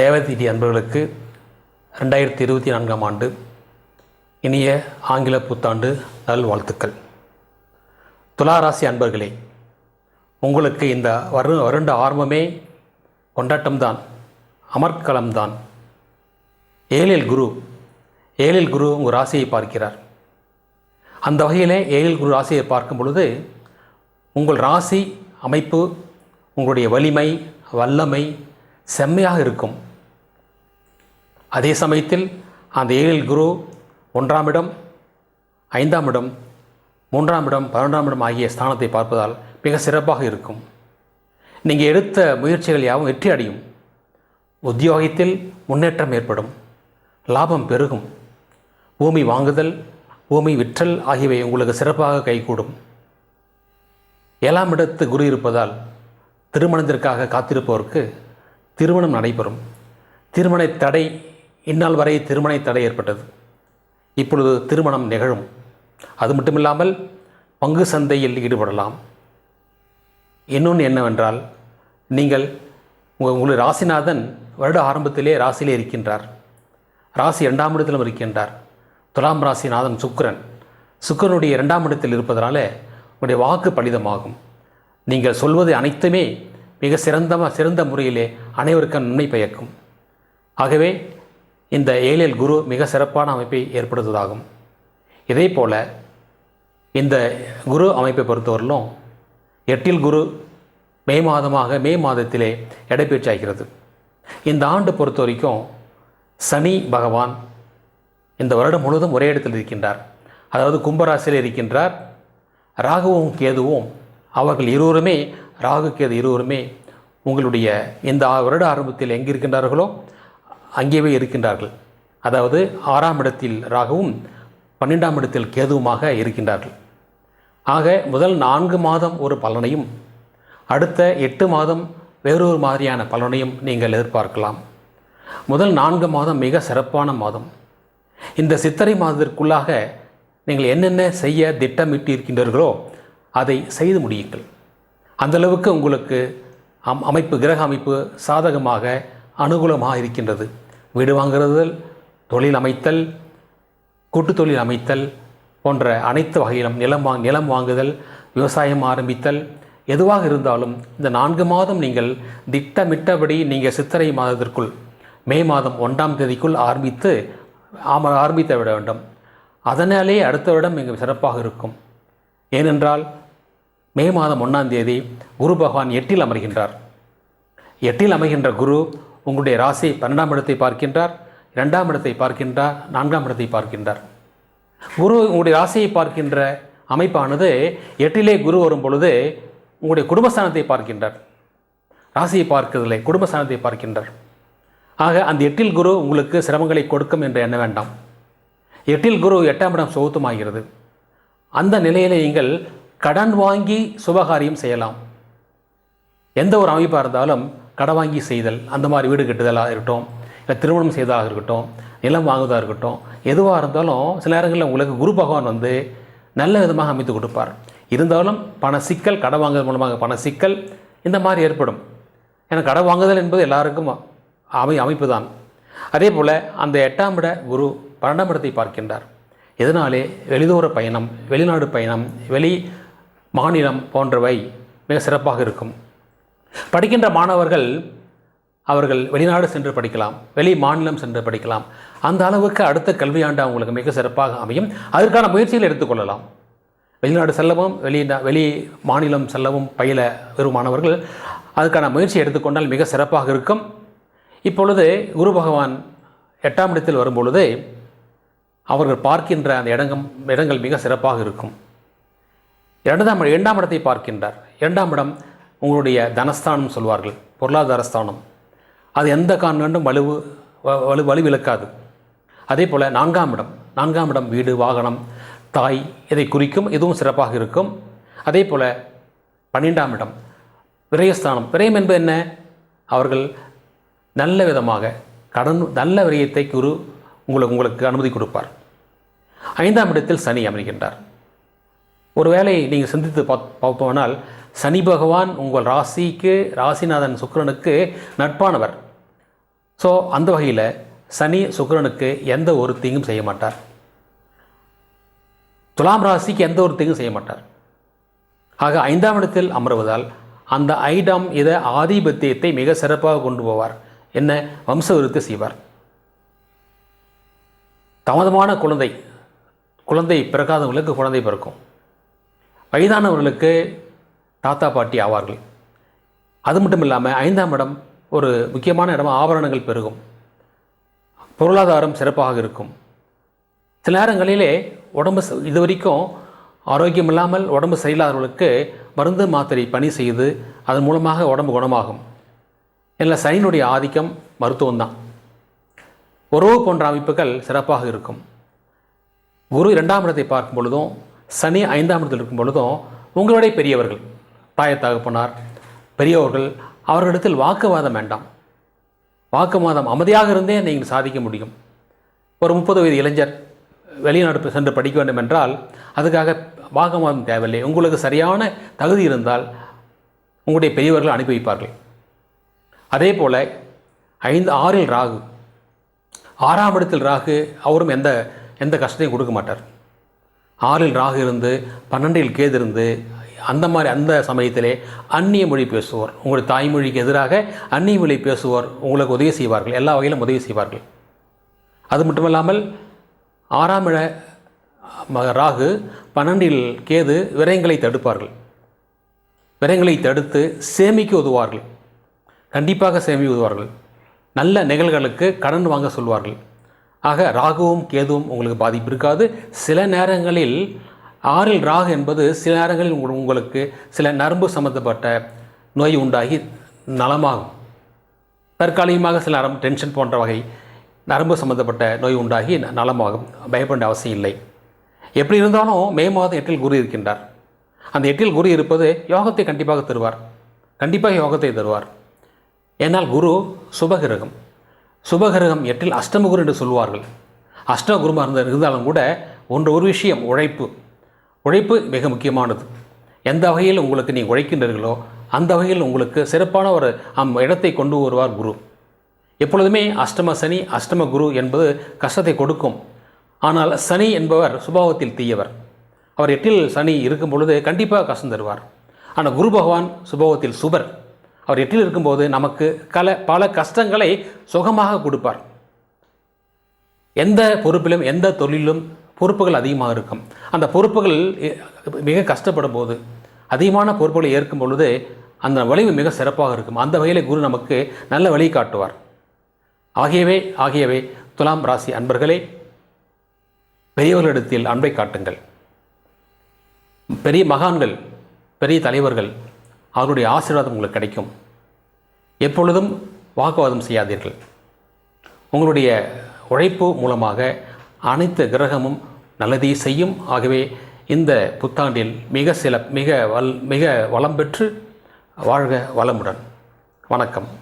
தேவதீதி அன்பர்களுக்கு ரெண்டாயிரத்தி இருபத்தி நான்காம் ஆண்டு இனிய ஆங்கில புத்தாண்டு நல்வாழ்த்துக்கள். துளாராசி அன்பர்களே உங்களுக்கு இந்த வரு வருண்ட ஆர்வமே கொண்டாட்டம்தான் அமர்க்களம்தான். ஏழில் குரு ஏழில் குரு உங்கள் ராசியை பார்க்கிறார். அந்த வகையிலே ஏழில் குரு ராசியை பார்க்கும் பொழுது உங்கள் ராசி அமைப்பு உங்களுடைய வலிமை வல்லமை செம்மையாக இருக்கும். அதே சமயத்தில் அந்த ஏழில் குரு ஒன்றாம் இடம் ஐந்தாம் இடம் மூன்றாம் இடம் பன்னெண்டாம் இடம் ஆகிய ஸ்தானத்தை பார்ப்பதால் மிக சிறப்பாக இருக்கும். நீங்கள் எடுத்த முயற்சிகள் யாவும் வெற்றி அடையும். உத்தியோகத்தில் முன்னேற்றம் ஏற்படும். லாபம் பெருகும். பூமி வாங்குதல் பூமி விற்றல் ஆகியவை உங்களுக்கு சிறப்பாக கைகூடும். ஏழாம் இடத்து குரு இருப்பதால் திருமணத்திற்காக காத்திருப்பவருக்கு திருமணம் நடைபெறும். திருமண தடை இந்நாள் வரை திருமண தடை ஏற்பட்டது. இப்பொழுது திருமணம் நிகழும். அது மட்டுமில்லாமல் பங்கு சந்தையில் ஈடுபடலாம். இன்னொன்று என்னவென்றால் நீங்கள் உங்கள் உங்களுடைய ராசிநாதன் வருட ஆரம்பத்திலே ராசியிலே இருக்கின்றார். ராசி இரண்டாம் இடத்திலும் இருக்கின்றார். துலாம் ராசிநாதன் சுக்கிரன். சுக்கிரனுடைய இரண்டாம் இடத்தில் இருப்பதனால உங்களுடைய வாக்கு பலிதமாகும். நீங்கள் சொல்வது அனைத்துமே மிக சிறந்த சிறந்த முறையிலே அனைவருக்கும் நன்மை பயக்கும். ஆகவே இந்த ஏழில் குரு மிக சிறப்பான அமைப்பை ஏற்படுத்துவதாகும். இதே போல் இந்த குரு அமைப்பை பொறுத்தவரையிலும் எட்டில் குரு மே மாதமாக மே மாதத்திலே இடைப்பெற்று ஆகிறது. இந்த ஆண்டு பொறுத்த வரைக்கும் சனி பகவான் இந்த வருடம் முழுவதும் ஒரே இடத்தில் இருக்கின்றார். அதாவது கும்பராசியில் இருக்கின்றார். ராகுவும் கேதுவும் அவர்கள் இருவருமே ராகு கேது இருவருமே உங்களுடைய இந்த வருட ஆரம்பத்தில் எங்கே இருக்கின்றார்களோ அங்கேயே இருக்கின்றார்கள். அதாவது ஆறாம் இடத்தில் ராகுவும் பன்னெண்டாம் இடத்தில் கேதுவுமாக இருக்கின்றார்கள். ஆக முதல் நான்கு மாதம் ஒரு பலனையும் அடுத்த எட்டு மாதம் வேறொரு மாதிரியான பலனையும் நீங்கள் எதிர்பார்க்கலாம். முதல் நான்கு மாதம் மிக சிறப்பான மாதம். இந்த சித்திரை மாதத்திற்குள்ளாக நீங்கள் என்னென்ன செய்ய திட்டமிட்டு இருக்கின்றீர்களோ அதை செய்து முடியுங்கள். அந்தளவுக்கு உங்களுக்கு அம் அமைப்பு கிரக அமைப்பு சாதகமாக அனுகூலமாக இருக்கின்றது வீடு வாங்குறதல் தொழில் அமைத்தல் கூட்டுத் தொழில் அமைத்தல் போன்ற அனைத்து வகையிலும் நிலம் வாங் நிலம் வாங்குதல் விவசாயம் ஆரம்பித்தல் எதுவாக இருந்தாலும் இந்த நான்கு மாதம் நீங்கள் திட்டமிட்டபடி நீங்கள் சித்திரை மாதத்திற்குள் மே மாதம் ஒன்றாம் தேதிக்குள் ஆரம்பித்து ஆம ஆரம்பித்து விட வேண்டும். அதனாலே அடுத்த வருடம் மிக சிறப்பாக இருக்கும். ஏனென்றால் மே மாதம் ஒன்றாம் தேதி குரு பகவான் எட்டில் அமர்கின்றார். எட்டில் அமைகின்ற குரு உங்களுடைய ராசி பன்னெண்டாம் இடத்தை பார்க்கின்றார் இரண்டாம் இடத்தை பார்க்கின்றார் நான்காம் இடத்தை பார்க்கின்றார். குரு உங்களுடைய ராசியை பார்க்கின்ற அமைப்பானது எட்டிலே குரு வரும் பொழுது உங்களுடைய குடும்பஸ்தானத்தை பார்க்கின்றார். ராசியை பார்க்கிறதில்லை குடும்பஸ்தானத்தை பார்க்கின்றார். ஆக அந்த எட்டில் குரு உங்களுக்கு சிரமங்களை கொடுக்கும் என்று எண்ண வேண்டாம். எட்டில் குரு எட்டாம் இடம் சௌத்தமாகிறது அந்த நிலையில் நீங்கள் கடன் வாங்கி சுபகாரியம் செய்யலாம். எந்த ஒரு அமைப்பாக இருந்தாலும் கடன் வாங்கி செய்தல் அந்த மாதிரி வீடு கட்டுதலாக இருக்கட்டும் இல்லை திருமணம் செய்ததாக இருக்கட்டும் நிலம் வாங்குவதாக இருக்கட்டும் எதுவாக இருந்தாலும் சில நேரங்களில் உங்களுக்கு குரு பகவான் வந்து நல்ல விதமாக அமைத்து கொடுப்பார். இருந்தாலும் பண சிக்கல் கடன் வாங்குதல் மூலமாக பண சிக்கல் இந்த மாதிரி ஏற்படும். ஏன்னா கடன் வாங்குதல் என்பது எல்லாருக்கும் அமை அமைப்பு தான் அதே போல் அந்த எட்டாம் இட குரு பன்னெண்டாம் இடத்தை பார்க்கின்றார். இதனாலே வெளிதூர பயணம் வெளிநாடு பயணம் வெளி மாநிலம் போன்றவை மிக சிறப்பாக இருக்கும். படிக்கின்ற மாணவர்கள் அவர்கள் வெளிநாடு சென்று படிக்கலாம் வெளி மாநிலம் சென்று படிக்கலாம். அந்த அளவுக்கு அடுத்த கல்வியாண்டு அவங்களுக்கு மிக சிறப்பாக அமையும். அதற்கான முயற்சிகள் எடுத்துக்கொள்ளலாம் வெளிநாடு செல்லவும் வெளி வெளி மாநிலம் செல்லவும் பயில வெறும் மாணவர்கள் அதுக்கான முயற்சி எடுத்துக்கொண்டால் மிக சிறப்பாக இருக்கும். இப்பொழுது குரு பகவான் எட்டாம் இடத்தில் வரும்பொழுது அவர்கள் பார்க்கின்ற அந்த இடங்கம் இடங்கள் மிக சிறப்பாக இருக்கும். இரண்டாம் இரண்டாம் இடத்தை பார்க்கின்றார். இரண்டாம் இடம் உங்களுடைய தனஸ்தானம் சொல்வார்கள். பொருளாதாரஸ்தானம் அது எந்த காரணம் வலுவு வ- வலு வலுவிழக்காது அதே போல் நான்காம் இடம். நான்காம் இடம் வீடு வாகனம் தாய் இதை குறிக்கும் இதுவும் சிறப்பாக இருக்கும். அதே போல் பன்னிரெண்டாம் இடம். விரயஸ்தானம். விரயம் என்பது என்ன? அவர்கள் நல்ல விதமாக கடன் நல்ல விரயத்தை குரு உங்களுக்கு உங்களுக்கு அனுமதி கொடுப்பார். ஐந்தாம் இடத்தில் சனி அமர்கின்றார். ஒருவேளை நீங்கள் சிந்தித்து பாத் பார்ப்போனால் சனி பகவான் உங்கள் ராசிக்கு ராசிநாதன் சுக்கரனுக்கு நட்பானவர். ஸோ அந்த வகையில் சனி சுக்கரனுக்கு எந்த ஒரு தீங்கும் செய்ய மாட்டார். துலாம் ராசிக்கு எந்த ஒரு தீங்கும் செய்ய மாட்டார். ஆக ஐந்தாம் இடத்தில் அமர்வதால் அந்த ஐடம் இத ஆதிபத்தியத்தை மிக சிறப்பாக கொண்டு போவார். என்ன? வம்ச விருத்தி செய்வார். தாமதமான குழந்தை குழந்தை பிறக்காதவங்களுக்கு குழந்தை பிறக்கும். வயதானவர்களுக்கு தாத்தா பாட்டி ஆவார்கள். அது மட்டும் இல்லாமல் ஐந்தாம் இடம் ஒரு முக்கியமான இடம் ஆபரணங்கள் பெருகும். பொருளாதாரம் சிறப்பாக இருக்கும். சில நேரங்களிலே உடம்பு ச- இது வரைக்கும் ஆரோக்கியம் இல்லாமல் உடம்பு சரியில்லாதவர்களுக்கு மருந்து மாத்திரை பணி செய்து அதன் மூலமாக உடம்பு குணமாகும். இல்லை சனியினுடைய ஆதிக்கம் மருத்துவம்தான் உறவு போன்ற அமைப்புகள் சிறப்பாக இருக்கும். குரு இரண்டாம் இடத்தை பார்க்கும் பொழுதும் சனி ஐந்தாம் இடத்தில் இருக்கும் பொழுதும் உங்களுடைய பெரியவர்கள் தாய தகப்பனார் பெரியவர்கள் அவர்களிடத்தில் வாக்குவாதம் வேண்டாம். வாக்குவாதம் அமைதியாக இருந்தே நீங்கள் சாதிக்க முடியும். ஒரு முப்பது வயது இளைஞர் வெளிநாடு சென்று படிக்க வேண்டும் என்றால் அதுக்காக வாக்குவாதம் தேவையில்லை. உங்களுக்கு சரியான தகுதி இருந்தால் உங்களுடைய பெரியவர்கள் அனுப்பி வைப்பார்கள். அதே போல் ஐந்து ஆறில் ராகு. ஆறாம் இடத்தில் ராகு அவரும் எந்த எந்த கஷ்டத்தையும் கொடுக்க மாட்டார். ஆறில் ராகு இருந்து பன்னெண்டில் கேது இருந்து அந்த மாதிரி அந்த சமயத்திலே அந்நிய மொழி பேசுவோர் உங்களுடைய தாய்மொழிக்கு எதிராக அந்நிய மொழி பேசுவோர் உங்களுக்கு உதவி செய்வார்கள் எல்லா வகையிலும் உதவி செய்வார்கள். அது மட்டுமல்லாமல் ஆறாம் இட ராகு பன்னெண்டில் கேது விரயங்களை தடுப்பார்கள். விரயங்களை தடுத்து சேமிக்க உதவார்கள் கண்டிப்பாக சேமிக்க உதுவார்கள் நல்ல நிகழ்களுக்கு கடன் வாங்க சொல்வார்கள். ஆக ராகுவும் கேதுவும் உங்களுக்கு பாதிப்பு இருக்காது. சில நேரங்களில் ஆறில் ராகு என்பது சில நேரங்களில் உங்களுக்கு சில நரம்பு சம்பந்தப்பட்ட நோய் உண்டாகி நலமாகும். தற்காலிகமாக சில நரம்பு டென்ஷன் போன்ற வகை நரம்பு சம்பந்தப்பட்ட நோய் உண்டாகி நலமாகும். பயப்பட அவசியம் இல்லை. எப்படி இருந்தாலும் மே மாதம் எட்டில் குரு இருக்கின்றார். அந்த எட்டில் குரு இருப்பது யோகத்தை கண்டிப்பாக தருவார். கண்டிப்பாக யோகத்தை தருவார். ஏன்னால் குரு சுபகிரகம். சுபகிரகம் எட்டில் அஷ்டம குரு என்று சொல்வார்கள் அஷ்டம குருமா இருந்த இருந்தாலும் கூட ஒன்று ஒரு விஷயம் உழைப்பு. உழைப்பு மிக முக்கியமானது. எந்த வகையில் உங்களுக்கு நீங்கள் உழைக்கின்றீர்களோ அந்த வகையில் உங்களுக்கு சிறப்பான ஒரு அம் இடத்தை கொண்டு வருவார் குரு. எப்பொழுதுமே அஷ்டம சனி அஷ்டம குரு என்பது கஷ்டத்தை கொடுக்கும். ஆனால் சனி என்பவர் சுபாவத்தில் தீயவர். அவர் எட்டில் சனி இருக்கும் பொழுது கண்டிப்பாக கஷ்டம் தருவார். ஆனால் குரு பகவான் சுபாவத்தில் சுபர். அவர் எட்டில் இருக்கும்போது நமக்கு கல பல கஷ்டங்களை சுகமாக கொடுப்பார். எந்த பொறுப்பிலும் எந்த தொழிலும் பொறுப்புகள் அதிகமாக இருக்கும். அந்த பொறுப்புகள் மிக கஷ்டப்படும் போது அதிகமான பொறுப்புகளை ஏற்கும் பொழுது அந்த விளைவு மிக சிறப்பாக இருக்கும். அந்த வகையில் குரு நமக்கு நல்ல வழி காட்டுவார். ஆகியவை ஆகியவை துலாம் ராசி அன்பர்களே பெரியவர்களிடத்தில் அன்பை காட்டுங்கள். பெரிய மகான்கள் பெரிய தலைவர்கள் அவருடைய ஆசீர்வாதம் உங்களுக்கு கிடைக்கும். எப்பொழுதும் வாக்குவாதம் செய்யாதீர்கள். உங்களுடைய உழைப்பு மூலமாக அனைத்து கிரகமும் நல்லதே செய்யும். ஆகவே இந்த புத்தாண்டில் மிக சில மிக வல் மிக வளம் பெற்று வாழ்க வளமுடன். வணக்கம்.